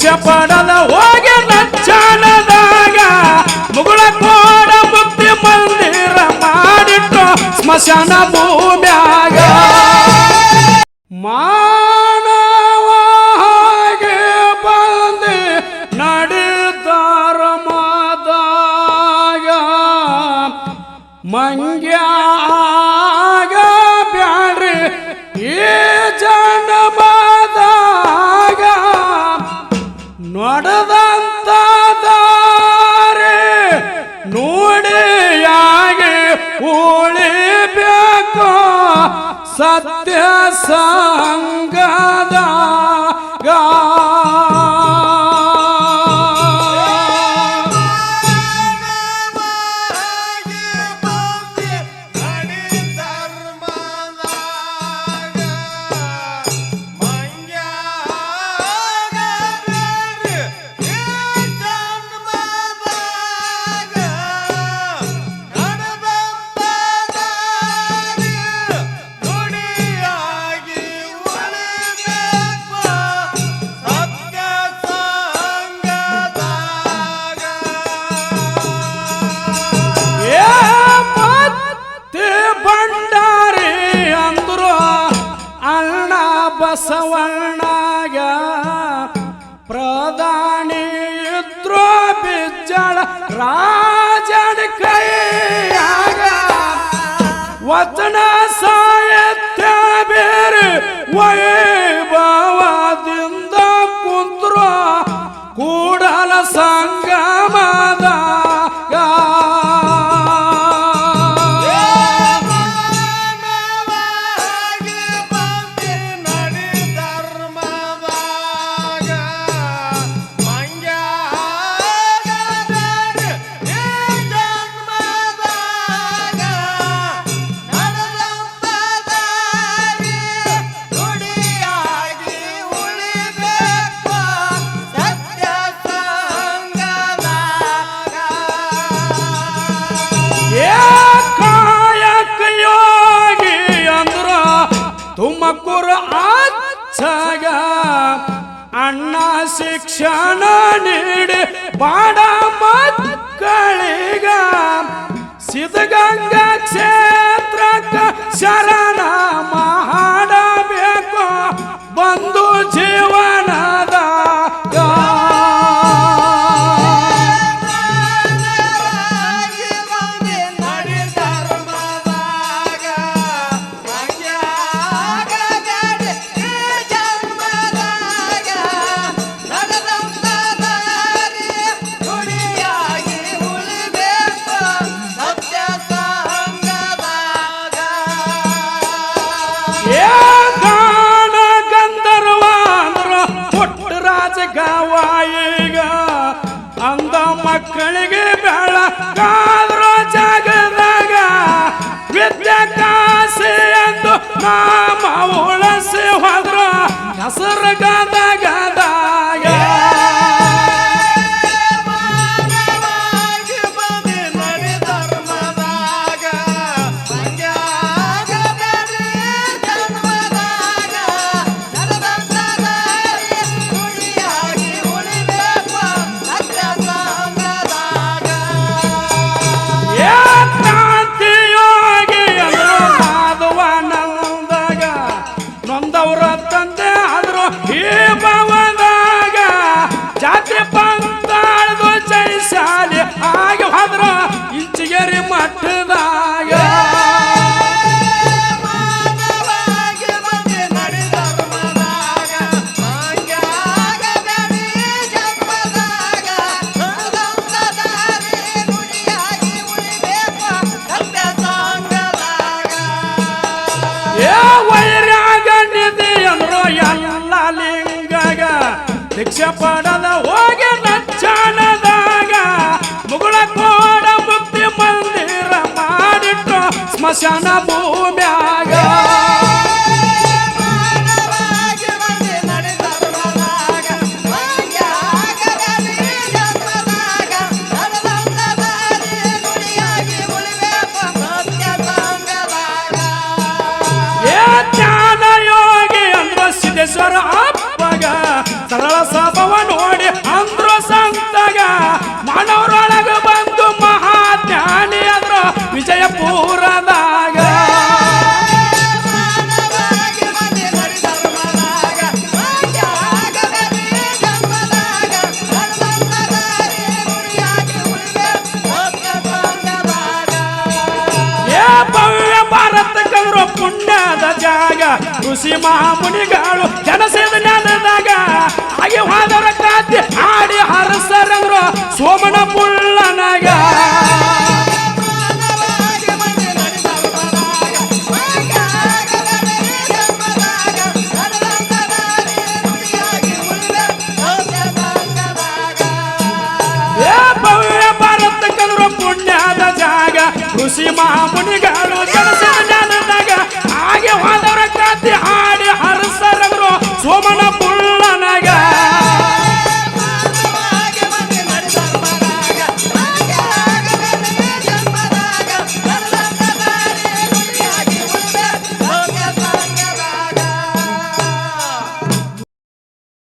ದೀಕ್ಷೆ ಪಡದ ಹೋಗಿ ನಚ್ಚಾನದಾಗ ಮುಗುಳ ಕೋಡ ಮುಕ್ತಿ ಮಂದಿರ ಮಾಡಿಟ್ಟು ಸ್ಮಶಾನ ಭೂಮ್ಯಾಗ. ಮಾನವ ಹಾಗೆ ಬಂದು ನಡೀತಾರ ಮಾದಾಗ ಮಂಗ್ಯಾಗ ನೋಡದಂತ ನೋಡಿಯಾಗಿ ಉಳಿಬೇಕು ಸತ್ಯ ಸಂಗದಾಗ ಬಸವಣ್ಣಗ ಪ್ರಧಾನಿ ಇದ್ರು ಬಿಜ್ಜಳ ರಾಜನ ಕೈಯಾಗ ವಚನ ಸಾಯತ್ಯ ಬೇರೆ ವೈಭವದಿಂದ ತುಮಕೂರು ಆಗ ಅಣ್ಣ ಶಿಕ್ಷಣ ನೀಡಿ ಬಾಡ ಮಕ್ಕಳಿಗ. ಸಿದ್ಧಗಂಗಾ ಕ್ಷೇತ್ರಕ್ಕ ಶರಣ ಮಾಡಬೇಕು ಬಂದು ಜೀವನದ ಅಂದ ಮಕ್ಕಳಿಗೆ ಬೇಡ. ಕಾದ್ರೋ ಜಾಗದಾಗ ವಿದ್ಯೆ ಕಾಸಿ ಎಂದು ನಾಮ ಉಳಸಿ ಹೋದ್ರ. ಹೆಸರು ಗದಾಗ ದೀಕ್ಷೆ ಪಡದ ಹೋಗಿ ನಚ್ಚಾನದಾಗ ಮುಗುಳ ಕೋಡ ಮುಕ್ತಿ ಮಂದಿರ ಮಾಡಿಟ್ಟು ಸ್ಮಶಾನ ಭೂಮ್ಯಾಗ ಸಭವ ನೋಡಿ ಅಂದ್ರು ಸಂತಗ ಮನವರೊಳಗ ಬಂದು ಮಹಾಜ್ಞಾನಿ ಅಂದ್ರು ವಿಜಯಪುರದಾಗ. ಭವ್ಯ ಭಾರತಕ್ಕಂದ್ರು ಪುಣ್ಯದ ಜಾಗ. ಋಷಿ ಮಹಾಮುನಿಗಳು ಋಷಿ ಮಹಾಮುನಿಗ